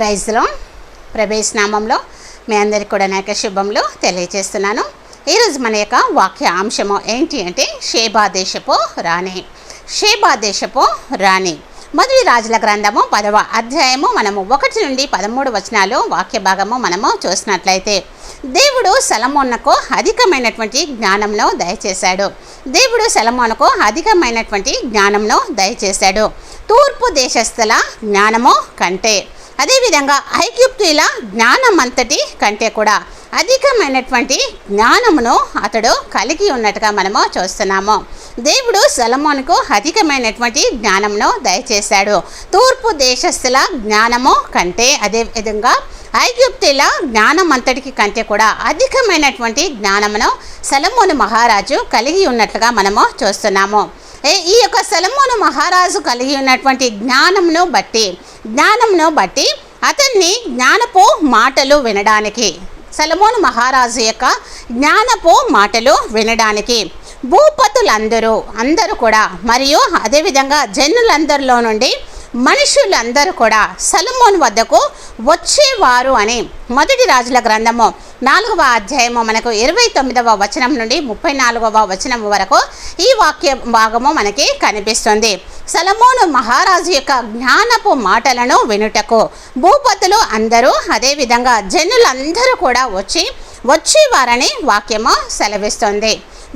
ప్రైజ్లో ప్రవేశ నామంలో మీ అందరికీ కూడా నాక శుభంలో తెలియజేస్తున్నాను. ఈరోజు మన యొక్క వాక్య అంశము ఏంటి అంటే షేబాదేశపు రాణి. షేబాదేశపు రాణి. మొదటి రాజుల గ్రంథము పదవ అధ్యాయము మనము ఒకటి నుండి పదమూడు వచనాలు వాక్య భాగము మనము చూసినట్లయితే దేవుడు సలమోన్నకు అధికమైనటువంటి జ్ఞానంను దయచేశాడు. దేవుడు సలమోనకు అధికమైనటువంటి జ్ఞానంను దయచేశాడు. తూర్పు దేశస్థుల జ్ఞానము కంటే అదేవిధంగా ఐక్యుప్తుల జ్ఞానం అంతటి కంటే కూడా అధికమైనటువంటి జ్ఞానమును అతడు కలిగి ఉన్నట్టుగా మనము చూస్తున్నాము. దేవుడు సలమోన్కు అధికమైనటువంటి జ్ఞానమును దయచేశాడు. తూర్పు దేశస్థుల జ్ఞానము కంటే అదే విధంగా ఐగుప్తుల జ్ఞానం అంతటికి కంటే కూడా అధికమైనటువంటి జ్ఞానమును సలమోను మహారాజు కలిగి ఉన్నట్లుగా మనము చూస్తున్నాము. ఏ- ఈ యొక్క సలమోను మహారాజు కలిగి ఉన్నటువంటి జ్ఞానమును బట్టి జ్ఞానంను బట్టి అతన్ని జ్ఞానపు మాటలు వినడానికి. సలమోను మహారాజు యొక్క జ్ఞానపు మాటలు వినడానికి. భూపతులందరూ అందరూ కూడా మరియు అదేవిధంగా జనులందరిలో నుండి మనుషులందరూ కూడా సలమోన్ వద్దకు వచ్చేవారు అని మొదటి రాజుల గ్రంథము నాలుగవ అధ్యాయము మనకు ఇరవై తొమ్మిదవ వచనం నుండి ముప్పై నాలుగవ వచనం వరకు ఈ వాక్య భాగము మనకి కనిపిస్తుంది. సలమోను మహారాజు యొక్క జ్ఞానపు మాటలను వినుటకు భూపతులు అందరూ అదేవిధంగా జనులందరూ కూడా వచ్చి వచ్చేవారని వాక్యము సెలవిస్తుంది.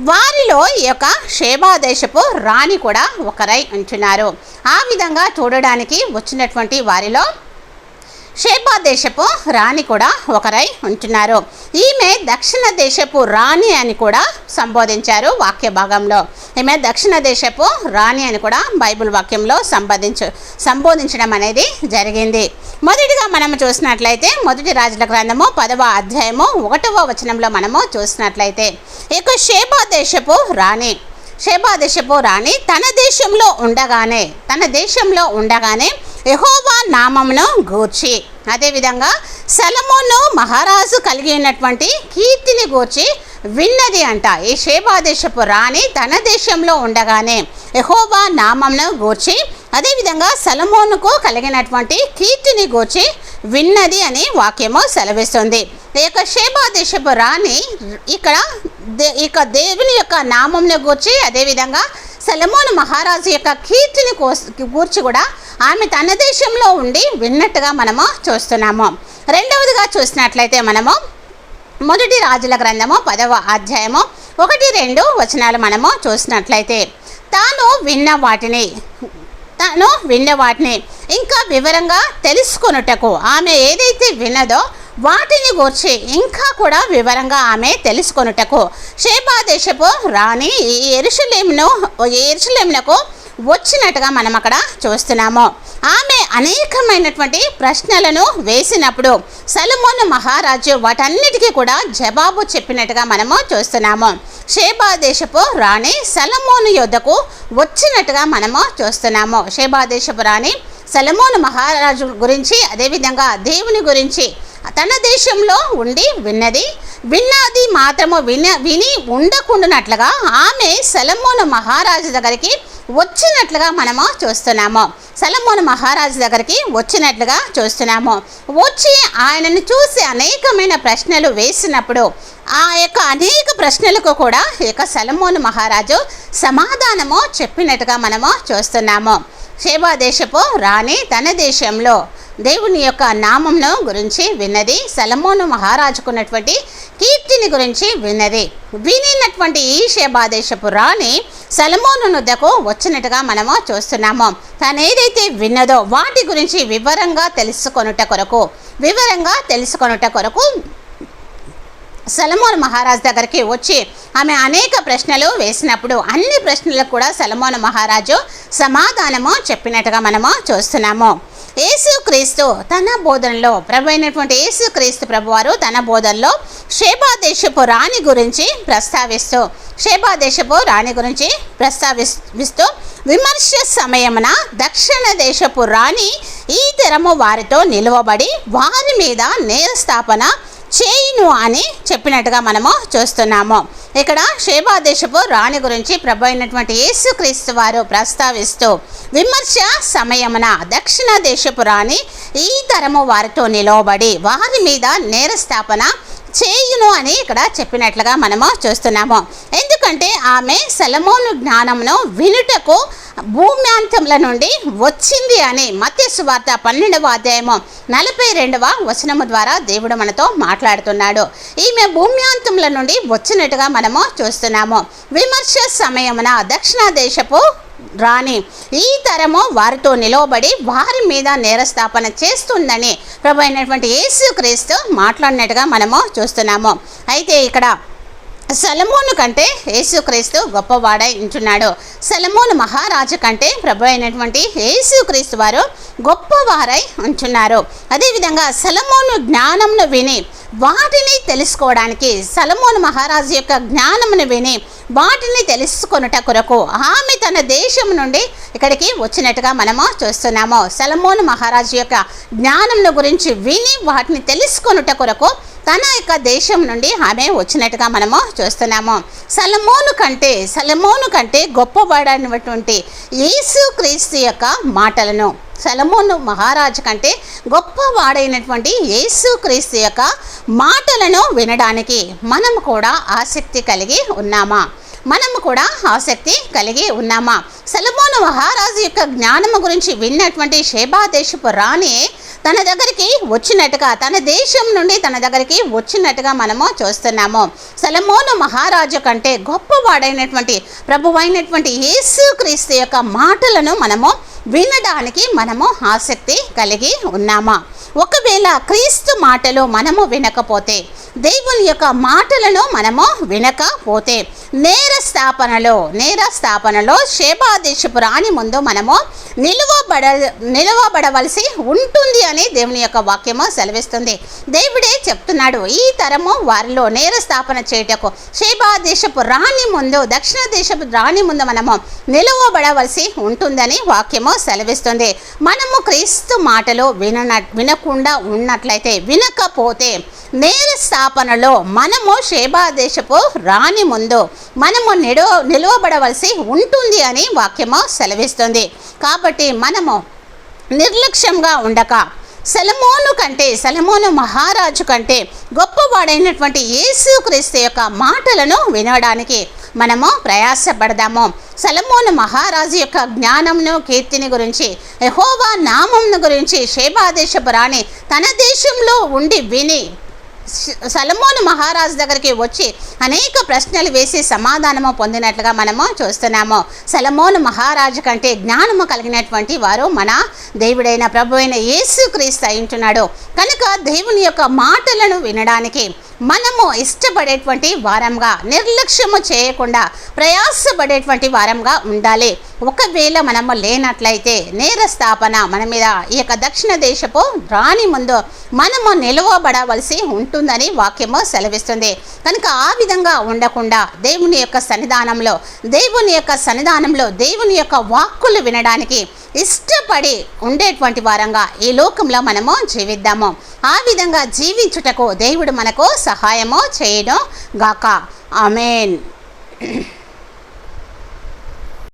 వారిలో ఈ యొక్క క్షేమాదేశపు రాణి కూడా ఒకరై ఉంటున్నారు. ఆ విధంగా చూడడానికి వచ్చినటువంటి వారిలో షేబా దేశపు రాణి కూడా ఒకరై ఉంటున్నారు. ఈమె దక్షిణ దేశపు రాణి అని కూడా సంబోధించారు వాక్య భాగంలో. ఈమె దక్షిణ దేశపు రాణి అని కూడా బైబిల్ వాక్యంలో సంబోధించు సంబోధించడం అనేది జరిగింది. మొదటిగా మనం చూసినట్లయితే మొదటి రాజుల గ్రంథము పదవ అధ్యాయము ఒకటవ వచనంలో మనము చూసినట్లయితే ఇక షేబా దేశపు రాణి షేబా దేశపు రాణి తన దేశంలో ఉండగానే తన దేశంలో ఉండగానే యహోవా నామమును గూర్చి. అదేవిధంగా సెలమోను మహారాజు కలిగి ఉన్నటువంటి కీర్తిని గూర్చి విన్నది అంట. ఈ శేబాదేశపు రాణి తన దేశంలో ఉండగానే యహోవా నామంను గూర్చి అదేవిధంగా సలమోనుకు కలిగినటువంటి కీర్తిని గూర్చి విన్నది అని వాక్యము సెలవిస్తుంది. ఈ యొక్క షేబా దేశపు రాణి ఇక్కడ దే ఇక దేవుని యొక్క నామంను గూర్చి అదేవిధంగా సెలమోను మహారాజు యొక్క కీర్తిని కూర్చి కూడా ఆమె తన దేశంలో ఉండి విన్నట్టుగా మనము చూస్తున్నాము. రెండవదిగా చూసినట్లయితే మనము మొదటి రాజుల గ్రంథము పదవ అధ్యాయము ఒకటి రెండు వచనాలు మనము చూసినట్లయితే తాను విన్న వాటిని తాను విన్న వాటిని ఇంకా వివరంగా తెలుసుకొనుటకు ఆమె ఏదైతే విన్నదో వాటిని గూర్చి ఇంకా కూడా వివరంగా ఆమె తెలుసుకొనుటకు. షేబా దేశపు రాణి ఎరుషులేమును ఎరుషలేమును వచ్చినట్టుగా మనం అక్కడ చూస్తున్నాము. ఆమె అనేకమైనటువంటి ప్రశ్నలను వేసినప్పుడు సలమోను మహారాజు వాటన్నిటికీ కూడా జవాబు చెప్పినట్టుగా మనము చూస్తున్నాము. షేబా దేశపు రాణి సలమోను యొద్దకు వచ్చినట్టుగా మనము చూస్తున్నాము. షేబా దేశపు రాణి సలమోను మహారాజు గురించి అదేవిధంగా దేవుని గురించి తన దేశంలో ఉండి విన్నది. విన్నది మాత్రము విన విని ఉండకుండానట్లుగా ఆమె సెలమోను మహారాజు దగ్గరికి వచ్చినట్లుగా మనము చూస్తున్నాము. సెలమోను మహారాజు దగ్గరికి వచ్చినట్లుగా చూస్తున్నాము. వచ్చి ఆయనను చూసి అనేకమైన ప్రశ్నలు వేసినప్పుడు ఆ యొక్క అనేక ప్రశ్నలకు కూడా ఈ యొక్క సెలమోను మహారాజు సమాధానము చెప్పినట్టుగా మనము చూస్తున్నాము. షేబా దేశపు రాణి తన దేశంలో దేవుని యొక్క నామంను గురించి విన్నది. సలమోను మహారాజుకున్నటువంటి కీర్తిని గురించి విన్నది. వినినటువంటి ఈ షేబా రాణి సలమోను నుద్దకు వచ్చినట్టుగా మనము చూస్తున్నాము. తను ఏదైతే విన్నదో వాటి గురించి వివరంగా తెలుసుకొనుట కొరకు వివరంగా తెలుసుకొనుట కొరకు సలమోన్ మహారాజ్ దగ్గరికి వచ్చి ఆమె అనేక ప్రశ్నలు వేసినప్పుడు అన్ని ప్రశ్నలకు కూడా సలమోన్ మహారాజు సమాధానము చెప్పినట్టుగా మనము చూస్తున్నాము. యేసుక్రీస్తు తన బోధనలో ప్రభు అయినటువంటి యేసుక్రీస్తు ప్రభువారు తన బోధనలో షేబా దేశపు రాణి గురించి ప్రస్తావిస్తూ షేబా దేశపు రాణి గురించి ప్రస్తావిస్తూ విమర్శ సమయమున దక్షిణ దేశపు రాణి ఈ తెరము వారితో నిలువబడి వారి మీద నేరస్థాపన చేయును అని చెప్పినట్టుగా మనము చూస్తున్నాము. ఇక్కడ షేబా దేశపు రాణి గురించి ప్రభు అయినటువంటి యేసుక్రీస్తు వారు ప్రస్తావిస్తూ విమర్శ సమయమున దక్షిణ దేశపు రాణి ఈ తరము వారితో నిలవబడి వారి మీద నేరస్థాపన చేయును అని ఇక్కడ చెప్పినట్లుగా మనము చూస్తున్నాము. ఎందుకంటే ఆమె సెలమోను జ్ఞానమును వినుటకు భూమ్యాంతముల నుండి వచ్చింది అని మత్య వార్త పన్నెండవ అధ్యాయము నలభై రెండవ వచనము ద్వారా దేవుడు మనతో మాట్లాడుతున్నాడు. ఈమె భూమ్యాంతముల నుండి వచ్చినట్టుగా మనము చూస్తున్నాము. విమర్శ సమయమున దక్షిణ దేశపు రాని ఈ తరము వారితో నిలవబడి వారి మీద నేరస్థాపన చేస్తుందని ప్రభు అయినటువంటి యేసుక్రీస్తు మాట్లాడినట్టుగా మనము చూస్తున్నాము. అయితే ఇక్కడ సలమోను కంటే యేసుక్రీస్తు గొప్పవాడై ఉంటున్నాడు. సలమోను మహారాజు కంటే ప్రభు అయినటువంటి యేసుక్రీస్తు వారు గొప్పవారై ఉంటున్నారు. అదేవిధంగా సలమోను జ్ఞానంను విని వాటిని తెలుసుకోవడానికి సలమోన్ మహారాజు యొక్క జ్ఞానమును విని వాటిని తెలుసుకొనుట కొరకు ఆమె తన దేశం నుండి ఇక్కడికి వచ్చినట్టుగా మనము చూస్తున్నాము. సలమోన్ మహారాజు యొక్క జ్ఞానమును గురించి విని వాటిని తెలుసుకొనుట కొరకు తన యొక్క దేశం నుండి ఆమె వచ్చినట్టుగా మనము చూస్తున్నాము. సలమోను కంటే సలమోను కంటే గొప్పవాడైనటువంటి యేసు క్రీస్తు యొక్క మాటలను సలమోను మహారాజు కంటే గొప్పవాడైనటువంటి యేసు క్రీస్తు యొక్క మాటలను వినడానికి మనం కూడా ఆసక్తి కలిగి ఉన్నామా? మనము కూడా ఆసక్తి కలిగి ఉన్నామా? సలమోను మహారాజు యొక్క జ్ఞానము గురించి విన్నటువంటి షేబా దేశపు రాణి తన దగ్గరికి వచ్చినట్టుగా తన దేశం నుండి తన దగ్గరికి వచ్చినట్టుగా మనము చూస్తున్నాము. సలమోను మహారాజు కంటే గొప్పవాడైనటువంటి ప్రభువైనటువంటి యేసుక్రీస్తు యొక్క మాటలను మనము వినడానికి మనము ఆసక్తి కలిగి ఉన్నామా? ఒకవేళ క్రీస్తు మాటలు మనము వినకపోతే దేవుని యొక్క మాటలను మనము వినకపోతే నేర స్థాపనలో నేర స్థాపనలో శేబాదేశపు రాణి ముందు మనము నిలువబడ నిలువబడవలసి ఉంటుంది అని దేవుని యొక్క వాక్యము సెలవిస్తుంది. దేవుడే చెప్తున్నాడు ఈ తరము వారిలో నేర స్థాపన చేయుటకు శేబాదేశపు రాణి ముందు దక్షిణ దేశపు రాణి ముందు మనము నిలువబడవలసి ఉంటుందని వాక్యము సెలవిస్తుంది. మనము క్రీస్తు మాటలు విన వినకుండా ఉన్నట్లయితే వినకపోతే నేర స్థాపనలో మనము షేబా దేశపు రాణి ముందు మనము నిడవ నిలువబడవలసి ఉంటుంది అని వాక్యము సెలవిస్తుంది. కాబట్టి మనము నిర్లక్ష్యంగా ఉండక సెలమోను కంటే సలమోను మహారాజు కంటే గొప్పవాడైనటువంటి యేసుక్రీస్తు యొక్క మాటలను వినడానికి మనము ప్రయాసపడదాము. సలమోను మహారాజు యొక్క జ్ఞానంను కీర్తిని గురించి యహోవా నామంను గురించి శేబాదేశపు రాణి తన దేశంలో ఉండి విని సలమోను మహారాజు దగ్గరికి వచ్చి అనేక ప్రశ్నలు వేసి సమాధానము పొందినట్లుగా మనము చూస్తున్నాము. సలమోను మహారాజు కంటే జ్ఞానము కలిగినటువంటి వారు మన దేవుడైన ప్రభు అయిన యేసు క్రీస్తు అయింటున్నాడు కనుక దేవుని యొక్క మాటలను వినడానికి మనము ఇష్టపడేటువంటి వారంగా నిర్లక్ష్యము చేయకుండా ప్రయాసపడేటువంటి వారంగా ఉండాలి. ఒకవేళ మనము లేనట్లయితే నేర స్థాపన మన మీద ఈ యొక్క దక్షిణ దేశపు రాణి ముందు మనము నిలవబడవలసి ఉంటుందని వాక్యము సెలవిస్తుంది. కనుక ఆ విధంగా ఉండకుండా దేవుని యొక్క సన్నిధానంలో దేవుని యొక్క సన్నిధానంలో దేవుని యొక్క వాక్కులు వినడానికి ఇష్టపడి ఉండేటువంటి వారంగా ఈ లోకంలో మనము జీవిద్దాము. ఆ విధంగా జీవించుటకు దేవుడు మనకు సహాయము చేయడం గాక ఆమెన్.